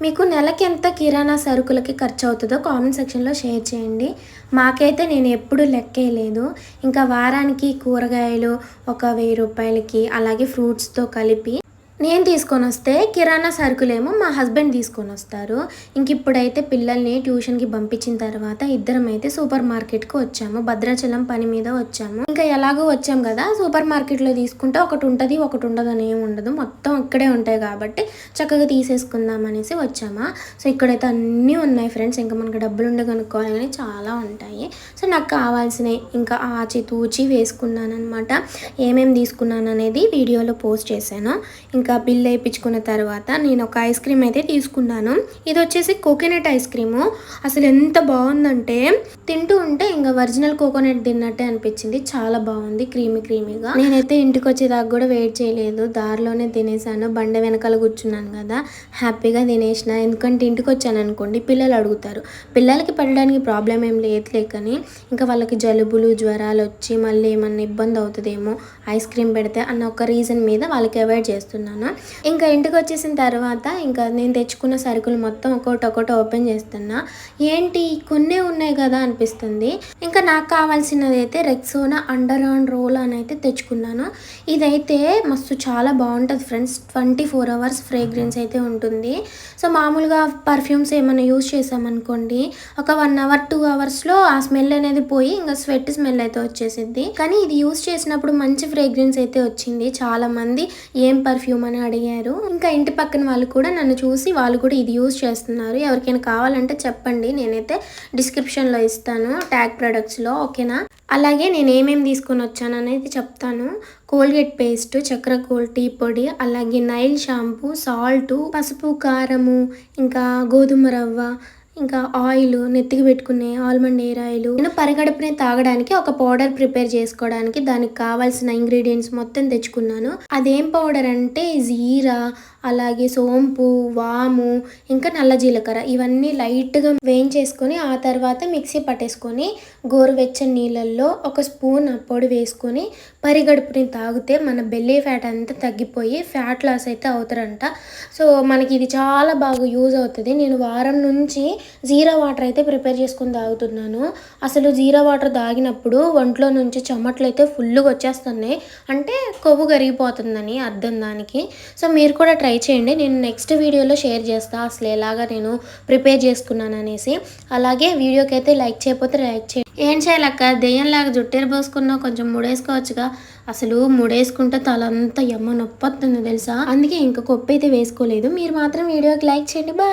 మీకు నెలకి ఎంత కిరాణా సరుకులకి ఖర్చు అవుతుందో కామెంట్ సెక్షన్లో షేర్ చేయండి. మాకైతే నేను ఎప్పుడు లెక్కేయలేదు ఇంకా వారానికి కూరగాయలు ఒక వెయ్యి రూపాయలకి అలాగే ఫ్రూట్స్తో కలిపి నేను తీసుకొని వస్తే కిరాణా సరుకులేమో మా హస్బెండ్ తీసుకొని వస్తారు ఇంక ఇప్పుడైతే పిల్లల్ని ట్యూషన్కి పంపించిన తర్వాత ఇద్దరం అయితే సూపర్ మార్కెట్కి వచ్చాము. భద్రాచలం పని మీద వచ్చాము. ఇంకా ఎలాగో వచ్చాం కదా సూపర్ మార్కెట్లో తీసుకుంటే ఒకటి ఉంటుంది ఒకటి ఉండదు అని ఏమి ఉండదు. మొత్తం ఇక్కడే ఉంటాయి కాబట్టి చక్కగా తీసేసుకుందాం అనేసి వచ్చామా. సో ఇక్కడైతే అన్నీ ఉన్నాయి ఫ్రెండ్స్. ఇంకా మనకు డబ్బులు ఉండే కొనుక్కోవాలి కానీ చాలా ఉంటాయి. సో నాకు కావాల్సినవి ఇంకా ఆచి తూచి వేసుకున్నాను అనమాట ఏమేమి తీసుకున్నాను అనేది వీడియోలో పోస్ట్ చేశాను. ఇంకా బిల్ వేయించుకున్న తర్వాత నేను ఒక ఐస్ క్రీమ్ అయితే తీసుకున్నాను. ఇది వచ్చేసి కోకోనట్ ఐస్ క్రీము. అసలు ఎంత బాగుందంటే తింటూ ఉంటే ఇంకా ఒరిజినల్ కోకోనట్ తిన్నట్టే అనిపించింది. చాలా బాగుంది క్రీమీ క్రీమీగా. నేనైతే ఇంటికి వచ్చేదాకా కూడా వెయిట్ చేయలేదు. దారిలోనే తినేసాను. బండ వెనకాల కూర్చున్నాను కదా. హ్యాపీగా తినేసిన. ఎందుకంటే ఇంటికి వచ్చాను అనుకోండి పిల్లలు అడుగుతారు. పిల్లలకి పడడానికి ప్రాబ్లం ఏం లేదులే కానీ ఇంకా వాళ్ళకి జలుబులు జ్వరాలు వచ్చి మళ్ళీ ఏమన్నా ఇబ్బంది అవుతుందేమో ఐస్ క్రీమ్ పెడితే అన్న ఒక రీజన్ మీద వాళ్ళకి అవాయిడ్ చేస్తున్నాను. ఇంకా ఇంటికి వచ్చేసిన తర్వాత ఇంకా నేను తెచ్చుకున్న సరుకులు మొత్తం ఒకటి ఒకటి ఓపెన్ చేస్తున్నా. ఏంటి? కొన్నే ఉన్నాయి కదా అనిపిస్తుంది. ఇంకా నాకు కావాల్సినది అయితే రెక్సోనా అండర్ ఆన్ రోల్ అని అయితే తెచ్చుకున్నాను. ఇదైతే మస్తు చాలా బాగుంటుంది friends twenty four hours fragrance అయితే ఉంటుంది. సో మామూలుగా పర్ఫ్యూమ్స్ ఏమైనా యూస్ చేసామనుకోండి ఒక వన్ అవర్ టూ అవర్స్లో ఆ స్మెల్ అనేది పోయి ఇంకా స్వెట్ స్మెల్ అయితే వచ్చేసింది కానీ ఇది యూస్ చేసినప్పుడు మంచి ఫ్రేగ్రెన్స్ అయితే వచ్చింది. చాలా మంది ఏం పర్ఫ్యూమ్ అని అడిగారు. ఇంకా ఇంటి పక్కన వాళ్ళు కూడా నన్ను చూసి వాళ్ళు కూడా ఇది యూజ్ చేస్తున్నారు. ఎవరికైనా కావాలంటే చెప్పండి. నేనైతే డిస్క్రిప్షన్లో ఇస్తాను. ట్యాగ్ ప్రొడక్ట్స్లో ఓకేనా? అలాగే నేను ఏమేమి తీసుకొని వచ్చాను అనేది చెప్తాను. Colgate paste Chakra gold tea పొడి అలాగే నైల్ షాంపూ సాల్ట్ పసుపు కారము ఇంకా గోధుమ రవ్వ ఇంకా ఆయిల్ నెత్తికి పెట్టుకునే ఆల్మండ్ ఎయిర్ ఆయిల్. నేను పరగడుపునే తాగడానికి ఒక పౌడర్ ప్రిపేర్ చేసుకోవడానికి దానికి కావాల్సిన ఇంగ్రీడియంట్స్ మొత్తం తెచ్చుకున్నాను. అదేం పౌడర్ అంటే జీరా అలాగే సోంపు వాము ఇంకా నల్ల జీలకర్ర. ఇవన్నీ లైట్గా వేయించేసుకొని ఆ తర్వాత మిక్సీ పట్టేసుకొని గోరువెచ్చని నీళ్ళల్లో ఒక స్పూన్ ఆ పొడి వేసుకొని పరిగడుపుని తాగితే మన బెల్లీ ఫ్యాట్ అంతా తగ్గిపోయి ఫ్యాట్ లాస్ అయితే అవుతారంట. సో మనకి ఇది చాలా బాగా యూజ్ అవుతుంది. నేను వారం నుంచి జీరా వాటర్ అయితే ప్రిపేర్ చేసుకుని తాగుతున్నాను. అసలు జీరా వాటర్ తాగినప్పుడు ఒంట్లో నుంచి చెమట్లు అయితే ఫుల్గా వచ్చేస్తున్నాయి. అంటే కొవ్వు కరిగిపోతుందని అర్థం దానికి. సో మీరు కూడా ట్రై చేయండి. నేను నెక్స్ట్ వీడియోలో షేర్ చేస్తా అసలు ఎలాగా నేను ప్రిపేర్ చేసుకున్నాను అనేసి. అలాగే వీడియోకి అయితే లైక్ చేయకపోతే లైక్ చేయండి. ఏం చేయాలక్క? దెయ్యంలాగా జుట్టేరు పోసుకున్నా కొంచెం ముడేసుకోవచ్చుగా. అసలు ముడేసుకుంటే తలంతా ఎమ్మ నొప్పి వస్తుంది తెలుసా? అందుకే ఇంకా కొప్పు అయితే వేసుకోలేదు. మీరు మాత్రం వీడియోకి లైక్ చేయండి. బాయ్.